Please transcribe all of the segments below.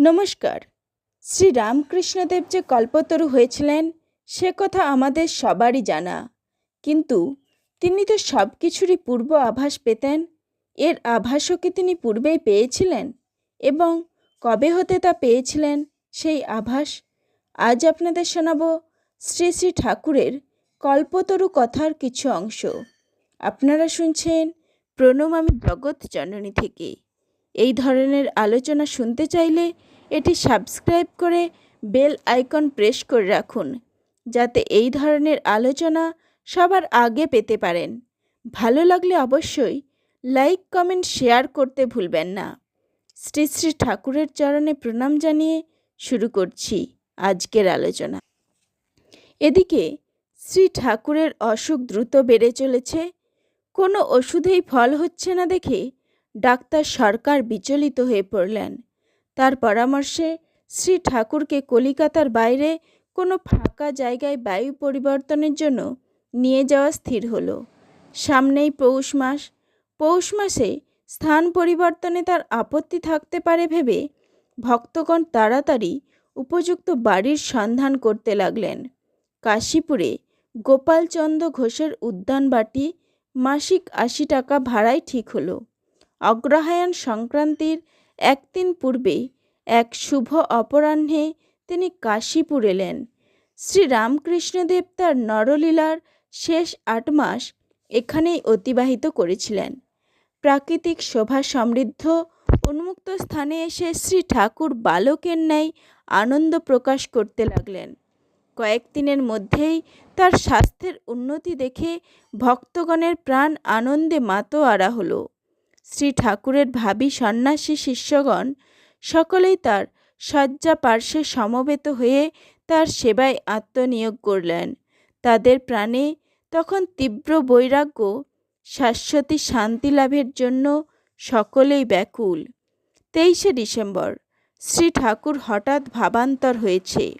নমস্কার। শ্রী রামকৃষ্ণদেব যে কল্পতরু হয়েছিলেন, সে কথা আমাদের সবারই জানা। কিন্তু তিনি তো সব কিছুরই পূর্ব আভাস পেতেন। এর আভাসও কি তিনি পূর্বেই পেয়েছিলেন? এবং কবে হতে তা পেয়েছিলেন সেই আভাস? আজ আপনাদের শোনাব শ্রী শ্রী ঠাকুরের কল্পতরু কথার কিছু অংশ। আপনারা শুনছেন প্রণম আমি জগৎ জননী থেকে। এই ধরনের আলোচনা শুনতে চাইলে এটি সাবস্ক্রাইব করে বেল আইকন প্রেস করে রাখুন, যাতে এই ধরনের আলোচনা সবার আগে পেতে পারেন। ভালো লাগলে অবশ্যই লাইক, কমেন্ট, শেয়ার করতে ভুলবেন না। শ্রী শ্রী ঠাকুরের চরণে প্রণাম জানিয়ে শুরু করছি আজকের আলোচনা। এদিকে শ্রী ঠাকুরের অসুখ দ্রুত বেড়ে চলেছে। কোনো ওষুধেই ফল হচ্ছে না দেখে ডাক্তার সরকার বিচলিত হয়ে পড়লেন। তার পরামর্শে শ্রী ঠাকুরকে কলিকাতার বাইরে কোনো ফাঁকা জায়গায় বায়ু পরিবর্তনের জন্য নিয়ে যাওয়া স্থির হলো। সামনেই পৌষ মাস। পৌষ মাসে স্থান পরিবর্তনে তার আপত্তি থাকতে পারে ভেবে ভক্তগণ তাড়াতাড়ি উপযুক্ত বাড়ির সন্ধান করতে লাগলেন। কাশীপুরে গোপালচন্দ্র ঘোষের উদ্যানবাটি মাসিক আশি টাকা ভাড়ায় ঠিক হলো। অগ্রহায়ণ সংক্রান্তির একদিন পূর্বেই এক শুভ অপরাহ্নে তিনি কাশীপুর এলেন। শ্রী রামকৃষ্ণদেব তার নরলীলার শেষ আট মাস এখানেই অতিবাহিত করেছিলেন। প্রাকৃতিক শোভা সমৃদ্ধ, উন্মুক্ত স্থানে এসে শ্রী ঠাকুর বালকের ন্যায় আনন্দ প্রকাশ করতে লাগলেন। কয়েকদিনের মধ্যেই তার স্বাস্থ্যের উন্নতি দেখে ভক্তগণের প্রাণ আনন্দে মাতোয়ারা হলো। শ্রী ঠাকুরের ভাবি সন্ন্যাসী শিষ্যগণ সকলেই তার শয্যা পার্শ্বে সমবেত হয়ে তার সেবায় আত্মনিয়োগ করলেন। তাদের প্রাণে তখন তীব্র বৈরাগ্য, শাশ্বতী শান্তি লাভের জন্য সকলেই ব্যাকুল। তেইশে ডিসেম্বর শ্রী ঠাকুর হঠাৎ ভাবান্তর হয়েছে।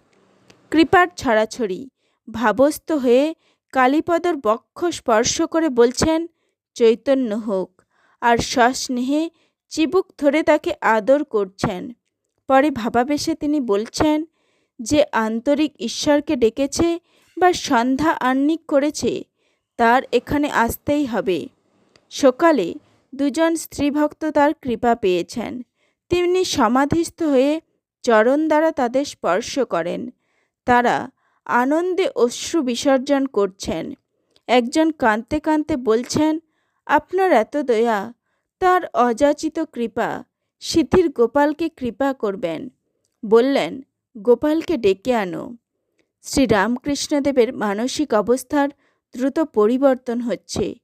কৃপার ছড়াছড়ি, ভাবস্থ হয়ে কালীপদর বক্ষ স্পর্শ করে বলছেন, চৈতন্য হোক। আর সস্নেহে চিবুক ধরে তাকে আদর করছেন। পরে ভাবাবেশে তিনি বলছেন, যে আন্তরিক ঈশ্বরকে ডেকেছে বা সন্ধ্যা আহ্নিক করেছে, তার এখানে আসতেই হবে। সকালে দুজন স্ত্রীভক্ত তার কৃপা পেয়েছেন। তিনি সমাধিস্থ হয়ে চরণ দ্বারা তাদের স্পর্শ করেন। তারা আনন্দে অশ্রু বিসর্জন করছেন। একজন কাঁদতে কাঁদতে বলছেন আপনার এত দয়া, তার অযাচিত কৃপা সিথির গোপালকে কৃপা করবেন। বললেন, গোপালকে ডেকে আনো। শ্রী রামকৃষ্ণদেবের মানসিক অবস্থার দ্রুত পরিবর্তন হচ্ছে।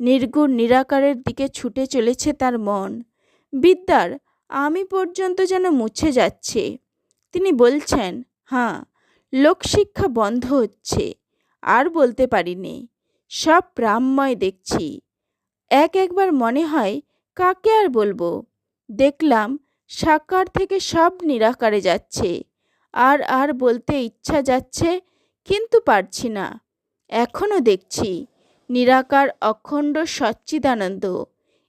নির্গুণ নিরাকারের দিকে ছুটে চলেছে তার মন। বিদ্যার, আমি পর্যন্ত যেন মুছে যাচ্ছে। তিনি বলছেন হ্যাঁ লোকশিক্ষা বন্ধ হচ্ছে। আর বলতে পারিনি। সব প্রামময় দেখছি। এক একবার মনে হয়, কাকে আর বলব? দেখলাম সাকার থেকে সব নিরাকারে যাচ্ছে। আর আর বলতে ইচ্ছা যাচ্ছে, কিন্তু পারছি না। এখনও দেখছি, নিরাকার অখণ্ড সচ্চিদানন্দ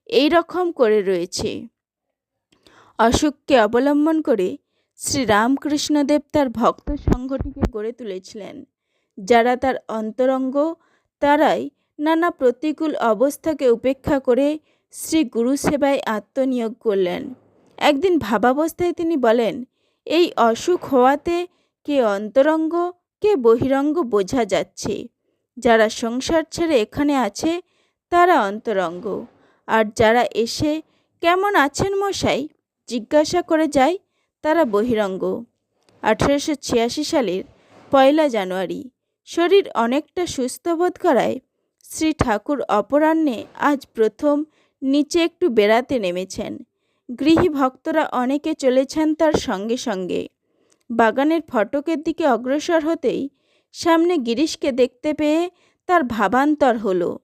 এই রকম করে রয়েছে। অসুখকে অবলম্বন করে শ্রী রামকৃষ্ণদেব তার ভক্ত সংঘটিকে গড়ে তুলেছিলেন। যারা তার অন্তরঙ্গ, তারাই নানা প্রতিকূল অবস্থাকে উপেক্ষা করে শ্রী গুরু সেবায় আত্মনিয়োগ করলেন। একদিন ভাবাবস্থায় তিনি বলেন, এই অসুখ হওয়াতে কে অন্তরঙ্গ, কে বহিরঙ্গ বোঝা যাচ্ছে। যারা সংসার ছেড়ে এখানে আছে, তারা অন্তরঙ্গ। আর যারা এসে, কেমন আছেন মশাই? জিজ্ঞাসা করে যায়, তারা বহিরঙ্গ। আঠেরোশো ছিয়াশি সালের পয়লা জানুয়ারি, শরীর অনেকটা সুস্থ বোধ করায় শ্রী ঠাকুর অপরাহ্নে আজ প্রথম নিচে একটু বেড়াতে নেমেছেন। গৃহী ভক্তরা অনেকে চলেছেন তার সঙ্গে সঙ্গে। বাগানের ফটকের দিকে অগ্রসর হতেই সামনে গিরিশকে দেখতে পেয়ে তার ভাবান্তর হলো।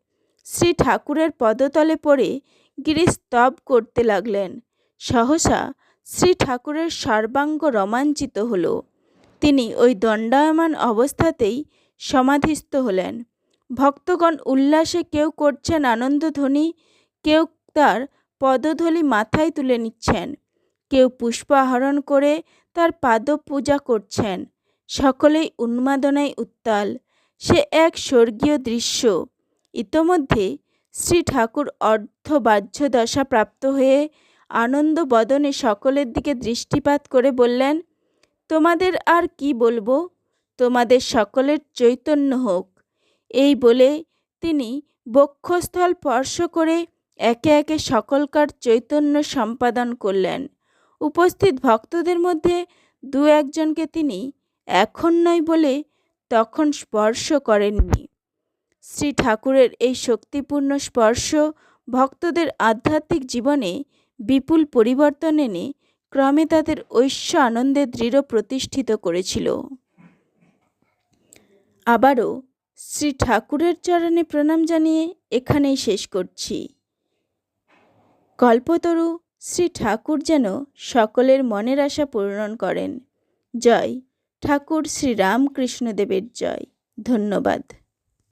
শ্রী ঠাকুরের পদতলে পড়ে গিরিশ স্তব করতে লাগলেন। সহসা শ্রী ঠাকুরের সর্বাঙ্গ রোমাঞ্চিত হলো। তিনি ওই দণ্ডায়মান অবস্থাতেই সমাধিস্থ হলেন। ভক্তগণ উল্লাসে কেউ করছেন আনন্দধ্বনি, কেউ তার পদধলি মাথায় তুলে নিচ্ছেন। কেউ পুষ্প আহরণ করে তার পাদ পূজা করছেন। সকলেই উন্মাদনায় উত্তাল। সে এক স্বর্গীয় দৃশ্য। ইতোমধ্যে শ্রী ঠাকুর অর্ধবাহ্য দশা প্রাপ্ত হয়ে আনন্দ বদনে সকলের দিকে দৃষ্টিপাত করে বললেন, তোমাদের আর কি বলব? তোমাদের সকলের চৈতন্য হোক। এই বলে তিনি বক্ষস্থল স্পর্শ করে একে একে সকলকার চৈতন্য সম্পাদন করলেন। উপস্থিত ভক্তদের মধ্যে দু একজনকে তিনি এখন নয় বলে তখন স্পর্শ করেননি। শ্রী ঠাকুরের এই শক্তিপূর্ণ স্পর্শ ভক্তদের আধ্যাত্মিক জীবনে বিপুল পরিবর্তন এনে ক্রমে তাদের ঐশ্ব আনন্দে দৃঢ় প্রতিষ্ঠিত করেছিল। আবারও শ্রী ঠাকুরের চরণে প্রণাম জানিয়ে এখানেই শেষ করছি। কল্পতরু, শ্রী ঠাকুর যেন সকলের মনের আশা পূরণ করেন। জয় ঠাকুর শ্রী রামকৃষ্ণদেবের জয়। ধন্যবাদ।